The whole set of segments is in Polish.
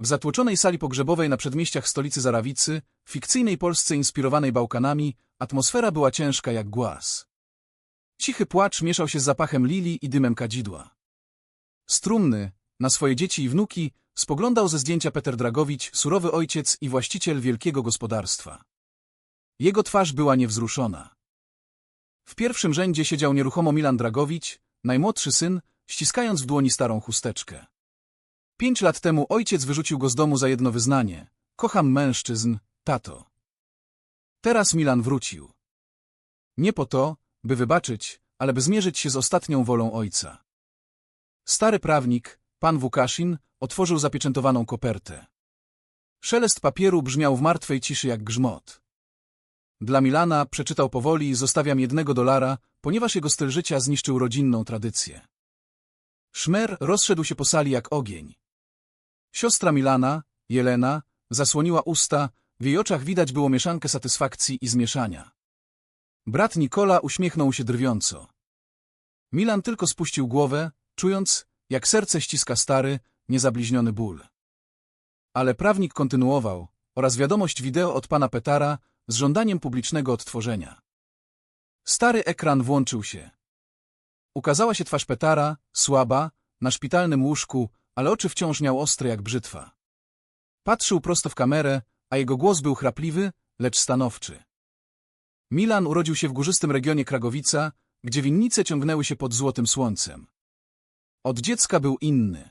W zatłoczonej sali pogrzebowej na przedmieściach stolicy Zarawicy, fikcyjnej Polsce inspirowanej Bałkanami, atmosfera była ciężka jak głaz. Cichy płacz mieszał się z zapachem lilii i dymem kadzidła. Strumny, na swoje dzieci i wnuki, spoglądał ze zdjęcia Peter Dragowicz, surowy ojciec i właściciel wielkiego gospodarstwa. Jego twarz była niewzruszona. W pierwszym rzędzie siedział nieruchomo Milan Dragowicz, najmłodszy syn, ściskając w dłoni starą chusteczkę. Pięć lat temu ojciec wyrzucił go z domu za jedno wyznanie. Kocham mężczyzn, tato. Teraz Milan wrócił. Nie po to, by wybaczyć, ale by zmierzyć się z ostatnią wolą ojca. Stary prawnik, pan Wukaszin, otworzył zapieczętowaną kopertę. Szelest papieru brzmiał w martwej ciszy jak grzmot. Dla Milana przeczytał powoli zostawiam jednego dolara, ponieważ jego styl życia zniszczył rodzinną tradycję. Szmer rozszedł się po sali jak ogień. Siostra Milana, Jelena, zasłoniła usta, w jej oczach widać było mieszankę satysfakcji i zmieszania. Brat Nikola uśmiechnął się drwiąco. Milan tylko spuścił głowę, czując, jak serce ściska stary, niezabliźniony ból. Ale prawnik kontynuował, oraz wiadomość wideo od pana Petara z żądaniem publicznego odtworzenia. Stary ekran włączył się. Ukazała się twarz Petara, słaba, na szpitalnym łóżku, ale oczy wciąż miał ostre jak brzytwa. Patrzył prosto w kamerę, a jego głos był chrapliwy, lecz stanowczy. Milan urodził się w górzystym regionie Kragowica, gdzie winnice ciągnęły się pod złotym słońcem. Od dziecka był inny.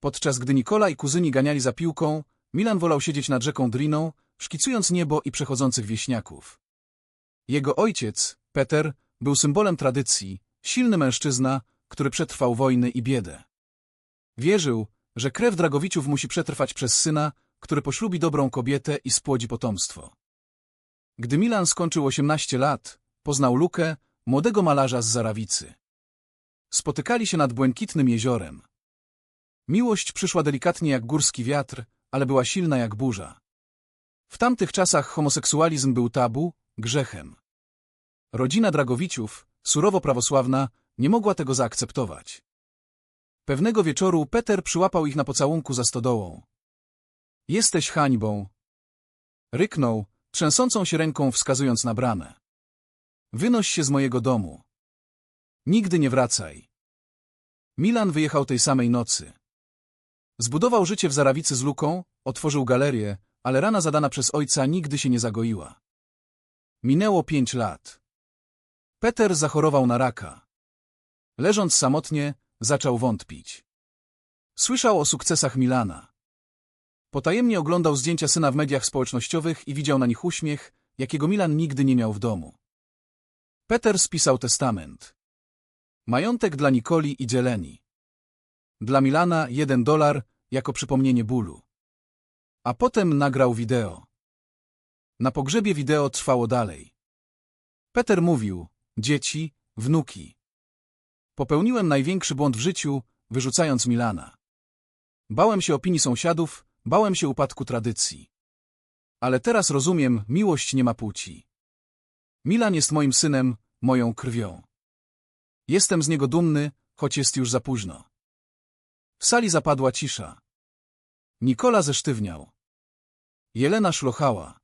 Podczas gdy Nikola i kuzyni ganiali za piłką, Milan wolał siedzieć nad rzeką Driną, szkicując niebo i przechodzących wieśniaków. Jego ojciec, Peter, był symbolem tradycji, silny mężczyzna, który przetrwał wojny i biedę. Wierzył, że krew Dragowiciów musi przetrwać przez syna, który poślubi dobrą kobietę i spłodzi potomstwo. Gdy Milan skończył 18 lat, poznał Lukę, młodego malarza z Zarawicy. Spotykali się nad błękitnym jeziorem. Miłość przyszła delikatnie jak górski wiatr, ale była silna jak burza. W tamtych czasach homoseksualizm był tabu, grzechem. Rodzina Dragowiciów, surowo prawosławna, nie mogła tego zaakceptować. Pewnego wieczoru Peter przyłapał ich na pocałunku za stodołą. Jesteś hańbą. Ryknął, trzęsącą się ręką wskazując na bramę. Wynoś się z mojego domu. Nigdy nie wracaj. Milan wyjechał tej samej nocy. Zbudował życie w Zarawicy z Luką, otworzył galerię, ale rana zadana przez ojca nigdy się nie zagoiła. Minęło pięć lat. Peter zachorował na raka. Leżąc samotnie, zaczął wątpić. Słyszał o sukcesach Milana. Potajemnie oglądał zdjęcia syna w mediach społecznościowych i widział na nich uśmiech, jakiego Milan nigdy nie miał w domu. Peter spisał testament. Majątek dla Nikoli i Dzieleni. Dla Milana jeden dolar jako przypomnienie bólu. A potem nagrał wideo. Na pogrzebie wideo trwało dalej. Peter mówił, dzieci, wnuki. Popełniłem największy błąd w życiu, wyrzucając Milana. Bałem się opinii sąsiadów, bałem się upadku tradycji. Ale teraz rozumiem, miłość nie ma płci. Milan jest moim synem, moją krwią. Jestem z niego dumny, choć jest już za późno. W sali zapadła cisza. Nikola zesztywniał. Jelena szlochała.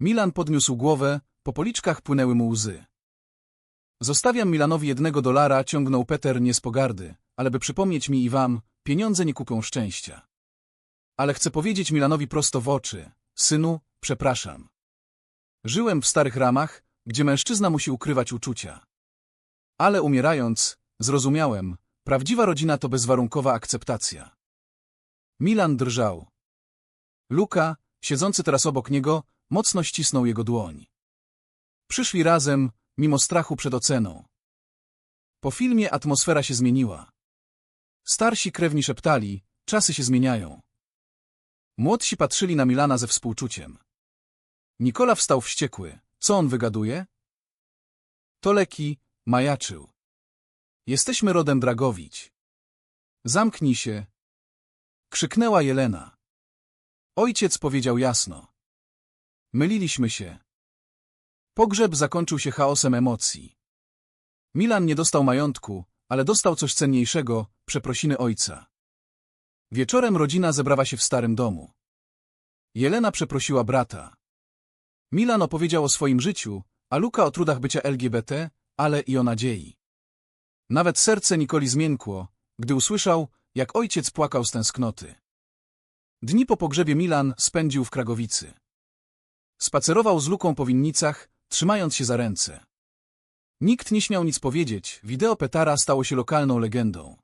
Milan podniósł głowę, po policzkach płynęły mu łzy. Zostawiam Milanowi jednego dolara, ciągnął Peter nie z pogardy, ale by przypomnieć mi i wam, pieniądze nie kupią szczęścia. Ale chcę powiedzieć Milanowi prosto w oczy, synu, przepraszam. Żyłem w starych ramach, gdzie mężczyzna musi ukrywać uczucia. Ale umierając, zrozumiałem, prawdziwa rodzina to bezwarunkowa akceptacja. Milan drżał. Luka, siedzący teraz obok niego, mocno ścisnął jego dłoń. Przyszli razem, mimo strachu przed oceną. Po filmie atmosfera się zmieniła. Starsi krewni szeptali, czasy się zmieniają. Młodsi patrzyli na Milana ze współczuciem. Nikola wstał wściekły. Co on wygaduje? To leki, majaczył. Jesteśmy rodem Dragowić. Zamknij się. Krzyknęła Jelena. Ojciec powiedział jasno. Myliliśmy się. Pogrzeb zakończył się chaosem emocji. Milan nie dostał majątku, ale dostał coś cenniejszego, przeprosiny ojca. Wieczorem rodzina zebrała się w starym domu. Jelena przeprosiła brata. Milan opowiedział o swoim życiu, a Luka o trudach bycia LGBT, ale i o nadziei. Nawet serce Nikoli zmiękło, gdy usłyszał, jak ojciec płakał z tęsknoty. Dni po pogrzebie Milan spędził w Kragowicy. Spacerował z Luką po winnicach, trzymając się za ręce. Nikt nie śmiał nic powiedzieć, wideo Petara stało się lokalną legendą.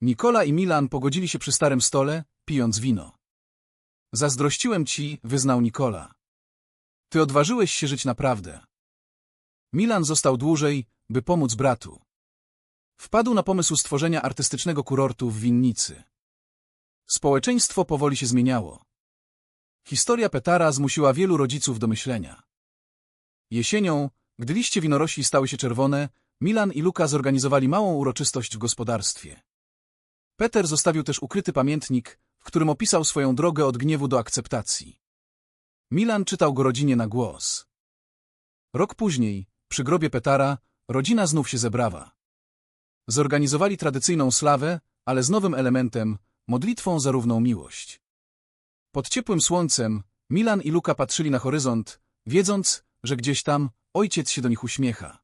Nikola i Milan pogodzili się przy starym stole, pijąc wino. Zazdrościłem ci, wyznał Nikola. Ty odważyłeś się żyć naprawdę. Milan został dłużej, by pomóc bratu. Wpadł na pomysł stworzenia artystycznego kurortu w winnicy. Społeczeństwo powoli się zmieniało. Historia Petara zmusiła wielu rodziców do myślenia. Jesienią, gdy liście winorośli stały się czerwone, Milan i Luka zorganizowali małą uroczystość w gospodarstwie. Peter zostawił też ukryty pamiętnik, w którym opisał swoją drogę od gniewu do akceptacji. Milan czytał go rodzinie na głos. Rok później, przy grobie Petara, rodzina znów się zebrała. Zorganizowali tradycyjną slawę, ale z nowym elementem, modlitwą za równą miłość. Pod ciepłym słońcem Milan i Luka patrzyli na horyzont, wiedząc, że gdzieś tam ojciec się do nich uśmiecha.